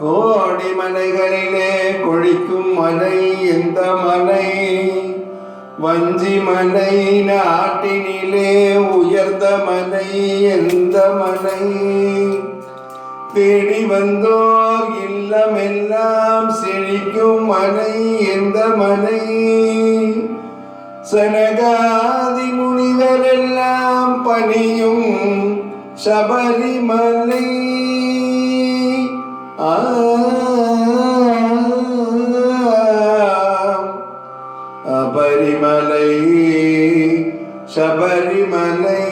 கோடி மலைகளிலே கொழிக்கும் மலை எந்த மலை? வஞ்சி மலை நாட்டினிலே உயர்ந்த மலை எந்த மலை? தேடி வந்தோர் இல்லமெல்லாம் செழிக்கும் மலை எந்த மலை? சனகாதி முனிவரெல்லாம் பணியும் சபரிமலை ஆ அபரிமலை சபரிமலை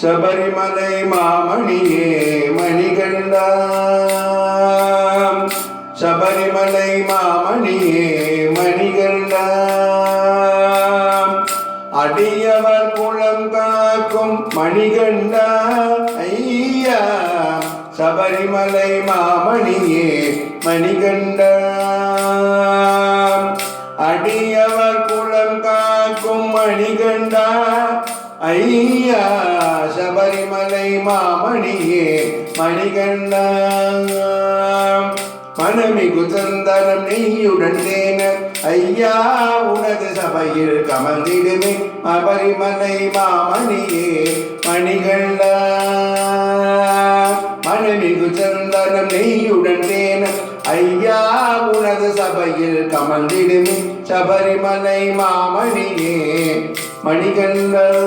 சபரிமலை மாமணியே மணிகண்டா சபரிமலை மாமணியே மணிகண்டா அடியவர் குளம் காக்கும் மணிகண்டா ஐயா சபரிமலை மாமணியே மணிகண்ட அடியவர் குளம் காக்கும் மணிகண்டா. ஐயா சபரிமலை மாமணியே மணிகண்டா மனமிகு சந்தனம் நெய்யுடன் தேன. ஐயா உனது சபையில் கமர்ந்திடுமே. மபரிமலை மாமணியே மணிகண்டா. உனது சபையில் சபரிமலை மாமணியே மணிகண்கள்.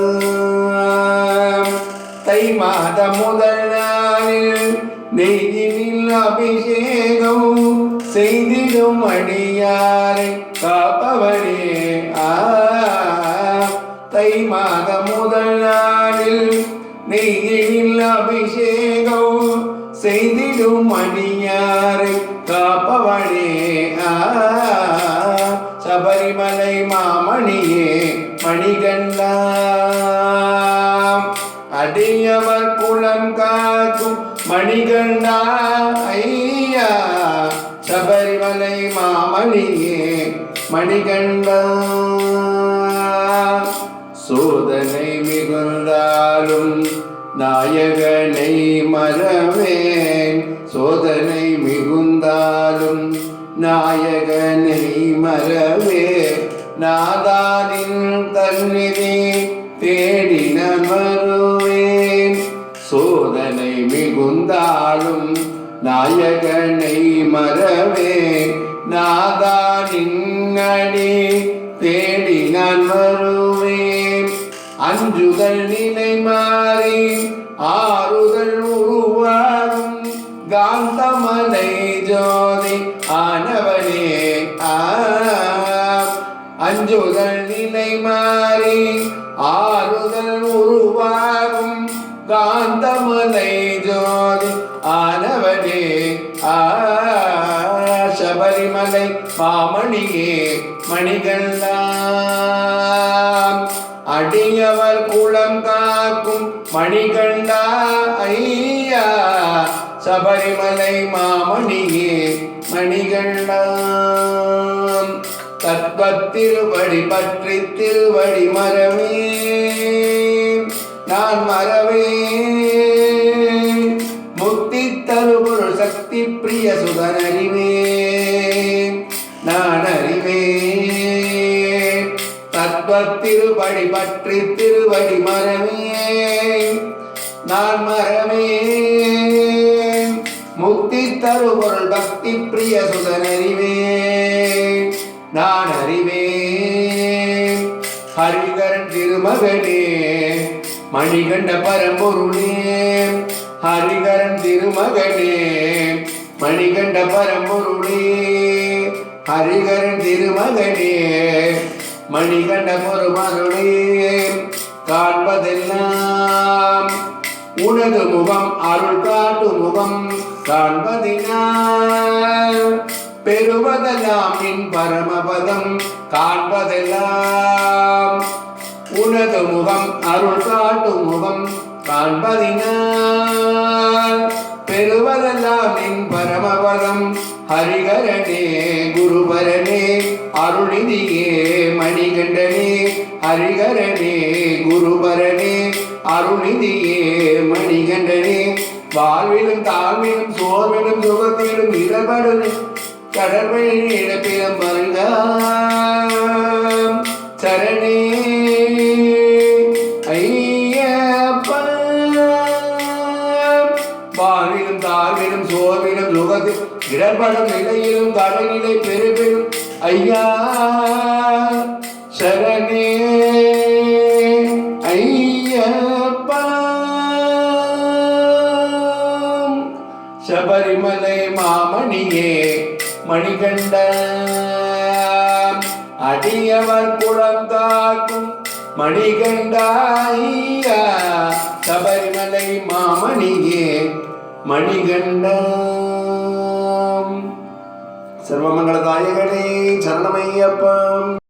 தை மாத முதல் நாளில் நெய்யினில் அபிஷேகம் செய்திடும் அடியாரை காப்பவனே தை மாத முதல் நாளில் நெய்யினில் அபிஷேகம் செய்திடும் அடியாரை காப்பவனே. சபரிமலை மாமணியே மணிகண்டா அடியவர் குளம் காக்கும் மணிகண்டா ஐயா. சபரிமலை மாமணியே மணிகண்டா சோதனை மிகுந்தாலும் நாயகனை மரவே நாயகனை மறவே நாதானின் தன்னிதி தேடி நான் சோதனை மிகுந்தாலும் நாயகனை மரவே நாதானின் அடி தேடி நான் வருவேன் அஞ்சுதல் நிலை மாறி ஆறுதல் உருவாகும் காந்தமலை ஜோதி ஆனவனே அஞ்சுதல் நிலை மாறி ஆறுதல் உருவாகும். காந்தமலை ஜோதி ஆனவனே ஆ சபரிமலை மாமணியே மணிகண்டா அடியவர் குளம் காக்கும் மணிகண்டா ஐ சபரிமலை மாமணியே மணிகண்டா தத்வத்திருவடி பற்றி திருவடி மரவே நான் மரவே முக்தி தருபொருள் சக்தி பிரிய சுதன் அறிவே நான் அறிவே தத்வத்திருபடி பற்றி திருவடி மரவே நான் மரமே தருபொருள் பக்தி பிரிய சுதன் அறிவேன் நான் அறிவேன். ஹரிகரன் திருமகனே மணிகண்ட பரம்பொருளே ஹரிகரன் திருமகனே மணிகண்ட பரம்பொருளே. ஹரிகரன் திருமகனே மணிகண்ட பொருமருளே காண்பதெல்லாம் உனது முகம் அருள் காட்டு முகம். காண்பதினால் பெறுவதெல்லாம் என் பரமபதம். காண்பதெல்லாம் உனது முகம் அருள் காட்டும் முகம். காண்பதினால் பெறுவதெல்லாம் என் பரமபதம். ஹரிகரனே குருபரனே அருளிதியே மணிகண்டனே. ஹரிகரனே குருபரனே அருளிதியே மணிகண்டனே. வாழ்விலும் தாழ்விலும் சோர்விலும் சுகத்திலும் இடபடும் கடமை இழப்பிலும் வருக சரணே ஐயப்பா. வாழ்விலும் தாழ்விலும் சோர்விலும் சுகத்தில் இடபடும் நிலையிலும் கடனிலை பெருபெரும் ஐயா. சபரிமலை மாமணியே மணிகண்ட அடியவர் குளம் காக்கும் மணிகண்டாயா சபரிமலை மாமணியே மணிகண்டம் சர்வமங்கள தாயகனே சரணமையப்பம்.